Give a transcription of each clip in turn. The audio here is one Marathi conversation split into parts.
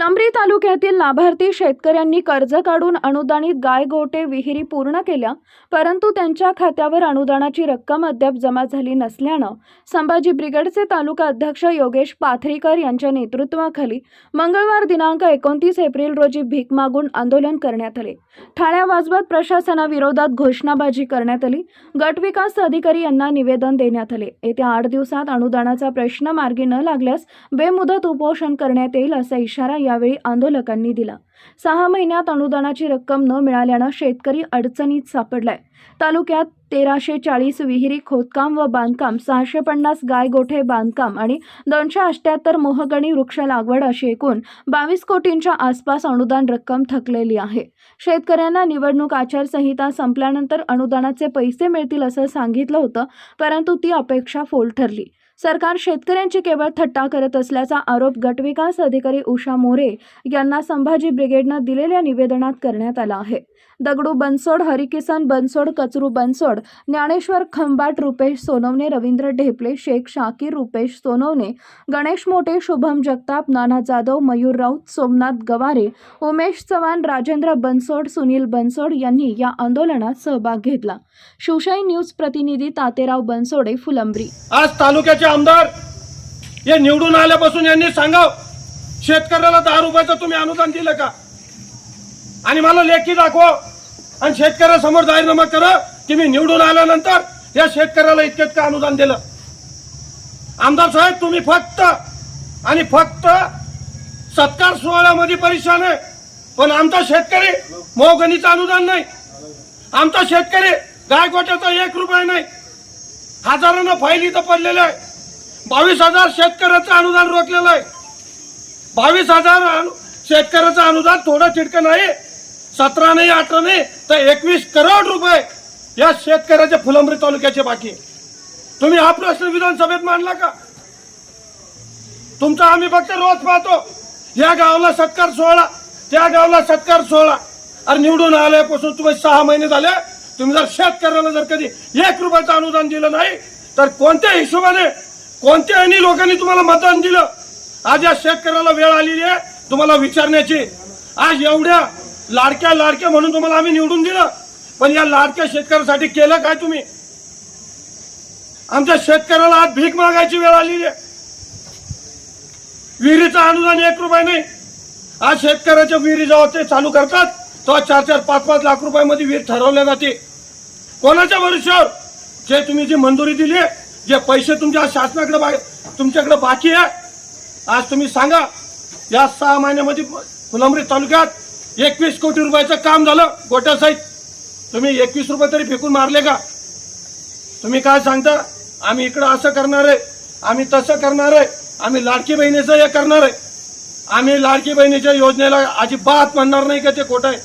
फुलंब्री तालुक्यातील लाभार्थी शेतकऱ्यांनी कर्ज काढून अनुदानित गाय गोटे विहिरी पूर्ण केल्या परंतु त्यांच्या खात्यावर अनुदानाची रक्कम अद्याप जमा झाली नसल्यानं संभाजी ब्रिगेडचे तालुका अध्यक्ष योगेश पाथरीकर यांच्या नेतृत्वाखाली मंगळवार दिनांक एकोणतीस एप्रिल रोजी भीक मागून आंदोलन करण्यात आले. ठाण्या वाजवत प्रशासनाविरोधात घोषणाबाजी करण्यात आली. गटविकास अधिकारी यांना निवेदन देण्यात आले. येत्या आठ दिवसात अनुदानाचा प्रश्न मार्गी न लागल्यास बेमुदत उपोषण करण्यात येईल असा इशारा यावेळी आंदोलकांनी दिला. सहा महिन्यात अनुदानाची रक्कम न मिळाल्यानं शेतकरी अडचणीत सापडलाय. तालुक्यात तेराशे चाळीस विहिरी खोदकाम व बांधकाम सहाशे पन्नास गाय गोठे बांधकाम आणि दोनशे अष्ट्याहत्तर मोहगणी वृक्ष लागवड अशी एकूण बावीस कोटींच्या आसपास अनुदान रक्कम थकलेली आहे. शेतकऱ्यांना निवडणूक आचारसंहिता संपल्यानंतर अनुदानाचे पैसे मिळतील असं सांगितलं होतं परंतु ती अपेक्षा फोल ठरली. सरकार शेतकऱ्यांची केवळ थट्टा करत असल्याचा आरोप गटविकास अधिकारी उषा मोरे यांना संभाजी ब्रिगेडनं दिलेल्या निवेदनात करण्यात आला आहे. दगडू बनसोड हरिकिसन बनसोड कचरू बनसोड ज्ञानेश्वर खंबाट रुपेश सोनवणे रवींद्र ढेपले शेख शाकीर रुपेश सोनवणे गणेश मोटे शुभम जगताप नाना जाधव मयूर राऊत सोमनाथ गवारे उमेश चव्हाण राजेंद्र बनसोड सुनील बनसोड यांनी या आंदोलनात सहभाग घेतला. शिवशाही न्यूज प्रतिनिधी तातेराव बनसोडे फुलंब्री. आज तालुक्याच्या आमदार हे निवडून आल्यापासून यांनी सांगाव शेतकऱ्याला दहा रुपयाचं तुम्ही अनुदान दिलं का? आणि मला लेखी दाखवा आणि शेतकऱ्यासमोर जाहीरनामा करा की मी निवडून आल्यानंतर या शेतकऱ्याला इतकं का अनुदान दिलं? आमदार साहेब तुम्ही फक्त आणि फक्त सत्कार सोहळ्यामध्ये परेशान आहे पण आमचा शेतकरी मोगणीचं अनुदान नाही. आमचा शेतकरी गायकोट्याचा एक रुपया नाही. हजारानं फाईल इथं पडलेलं आहे. बावीस हजार शेतकऱ्याचं अनुदान रोखलेलं आहे. बावीस हजार शेतकऱ्याचं अनुदान थोडं चिडकं नाही सतरा नाही अठरा नाही तर एकवीस करोड रुपये या शेतकऱ्याच्या फुलंब्री तालुक्याचे बाकी तुम्ही हा प्रश्न विधानसभेत मांडला का? तुमचा आम्ही फक्त रोज पाहतो या गावाला सत्कार सोहळा त्या गावाला सत्कार सोहळा. अरे निवडून आल्यापासून तुम्ही सहा महिने झाले तुम्ही जर शेतकऱ्याला जर कधी एक रुपयाचं अनुदान दिलं नाही तर कोणत्या हिशोबाने कोणत्या आणि लोकांनी तुम्हाला मतदान दिलं? आज या शेतकऱ्याला वेळ आलेली आहे तुम्हाला विचारण्याची. आज एवढ्या लाडक्या लाडक्या म्हणून तुम्हाला आम्ही निवडून दिलं. पण या लाडक्या शेतकऱ्यासाठी केलं काय तुम्ही? आमच्या शेतकऱ्याला आज भीक मागायची वेळ आलेली आहे. विहिरीचं अनुदान एक रुपये नाही. आज शेतकऱ्याच्या विहिरी जेव्हा ते चालू करतात तेव्हा चार चार पाच पाच लाख रुपयामध्ये विहीर ठरवल्या जाते. कोणाच्या भविष्यावर जे तुम्ही जी मंजुरी दिली आहे, जे पैसे तुमच्या शासनाकडे बा- तुमच्याकडे बाकी आहे आज तुम्ही सांगा या सहा महिन्यामध्ये फुलंब्री तालुक्यात एकवीस कोटी रुपयाचं काम झालं गोट्यासाहित तुम्ही एकवीस रुपये तरी फेकून मारले का? तुम्ही काय सांगता? आम्ही इकडं असं करणार आहे आम्ही तसं करणार आहे आम्ही लाडकी बहिणीचं हे करणार आहे. आम्ही लाडकी बहिणीच्या योजनेला अजिबात म्हणणार नाही का ते खोटं आहे.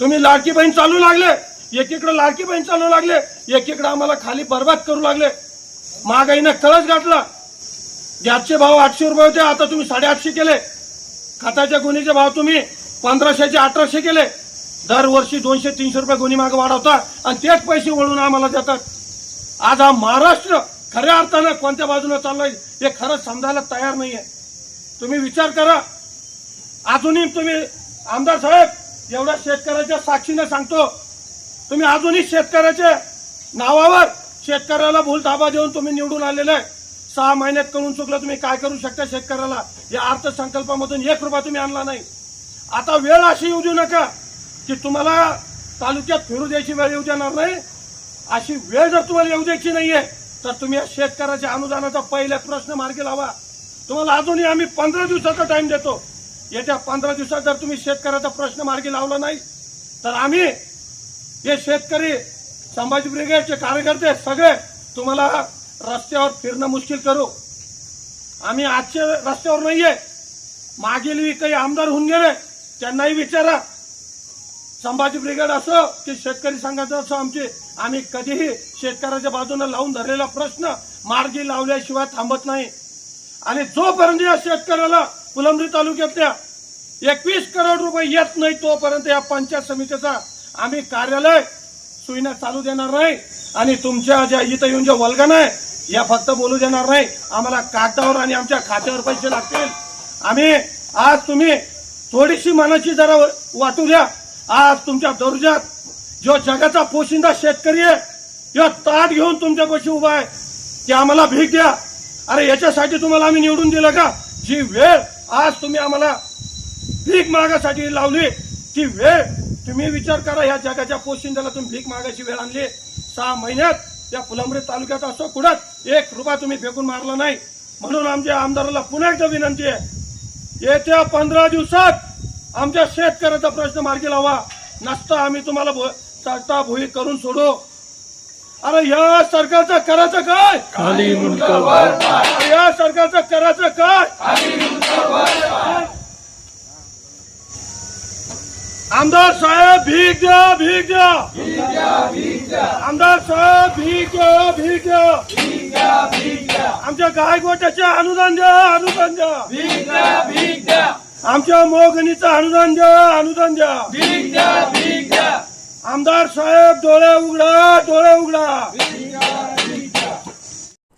तुम्ही लाडकी बहीण चालू लागले एकीकडे लाडकी बहीण चालू लागले एकीकडे आम्हाला खाली बर्बाद करू लागले. महागाईनं कळस गाठला गॅसचे भाव आठशे रुपये होते आता तुम्ही साडेआठशे केले. खताच्या गुन्हेचे भाव तुम्ही पंधराशेचे अठराशे केले. दरवर्षी दोनशे तीनशे रुपये गुन्हे मागे वाढवता आणि तेच पैसे वळून आम्हाला देतात. आज हा महाराष्ट्र खऱ्या अर्थानं कोणत्या बाजूने चाललाय हे खरंच समजायला तयार नाहीये. तुम्ही विचार करा. अजूनही तुम्ही आमदार साहेब एवढ्या शेतकऱ्याच्या साक्षीने सांगतो. तुम्ही अजूनही शेतकऱ्याच्या नावावर शेतकऱ्याला भूलताबा देऊन तुम्ही निवडून आलेले आहे. सहा महिन्यात करून चुकलं तुम्ही काय करू शकता शेतकऱ्याला? या अर्थसंकल्पामधून एक रुपया तुम्ही आणला नाही. आता वेळ अशी येऊ देऊ नका की तुम्हाला तालुक्यात फिरू द्यायची वेळ येऊ देणार नाही. अशी वेळ जर तुम्हाला येऊ द्यायची नाहीये तर तुम्ही या शेतकऱ्याच्या अनुदानाचा पहिला प्रश्न मार्गी लावा. तुम्हाला अजूनही आम्ही पंधरा दिवसाचा टाइम देतो. येत्या पंधरा दिवसात जर तुम्ही शेतकऱ्याचा प्रश्न मार्गी लावला नाही तर आम्ही हे शेतकरी संभाजी ब्रिगेडचे कार्यकर्ते सगळे तुम्हाला रस्त्यावर फिरणं मुश्किल करू. आम्ही आजच्या रस्त्यावर नाहीये. मागील वेळी काही आमदार होऊन गेले त्यांनाही विचारा. संभाजी ब्रिगेड असो की शेतकरी संघाचं असो आमची आम्ही कधीही शेतकऱ्याच्या बाजूने लावून धरलेला प्रश्न मार्गी लावल्याशिवाय थांबत नाही. आणि जोपर्यंत या शेतकऱ्याला फुलंब्री तालुक्यातल्या एकवीस करोड रुपये येत नाही तोपर्यंत या पंचायत समितीचा आम्ही कार्यालय सुईना चालू देणार नाही आणि तुमच्या ज्या इथं येऊन ज्या वल्गन आहे या फक्त बोलू देणार नाही. आम्हाला कागदावर आणि आमच्या खात्यावर पैसे लागतील. आम्ही आज तुम्ही थोडीशी मनाची जरा वाटू द्या आज तुमच्या दर्जात जो जगाचा पोशिंदा शेतकरी आहे जो ताट घेऊन तुमच्यापाशी उभा आहे. ते आम्हाला भीक द्या. अरे याच्यासाठी तुम्हाला आम्ही निवडून दिलं का? जी वेळ आज तुम्ही आम्हाला भीक मागासाठी लावली ती वेळ तुम्ही विचार करा ह्या जगाच्या पोशिंद्याला तुम्ही भीक मागायची वेळ आणली सहा महिन्यात या फुलंब्री तालुक्यात असो कुठं एक रुपया तुम्ही फेकून मारला नाही. म्हणून आमच्या आमदाराला पुन्हा एकदा विनंती आहे येत्या पंधरा दिवसात आमच्या शेतकऱ्याचा प्रश्न मार्गी लावा. नसता आम्ही तुम्हाला भो- चालता भुई करून सोडू. अरे या सरकारचं करायचं काय? या सरकारचं करायचं काय? आमदार साहेब भीक द्या भीक द्या. आमदार साहेब भीक द्या भीक द्या. आमच्या गायगोट्याचे अनुदान द्या अनुदान द्या. आमच्या मोगणीचं अनुदान द्या अनुदान द्या. आमदार साहेब डोळे उघडा डोळे उघडा.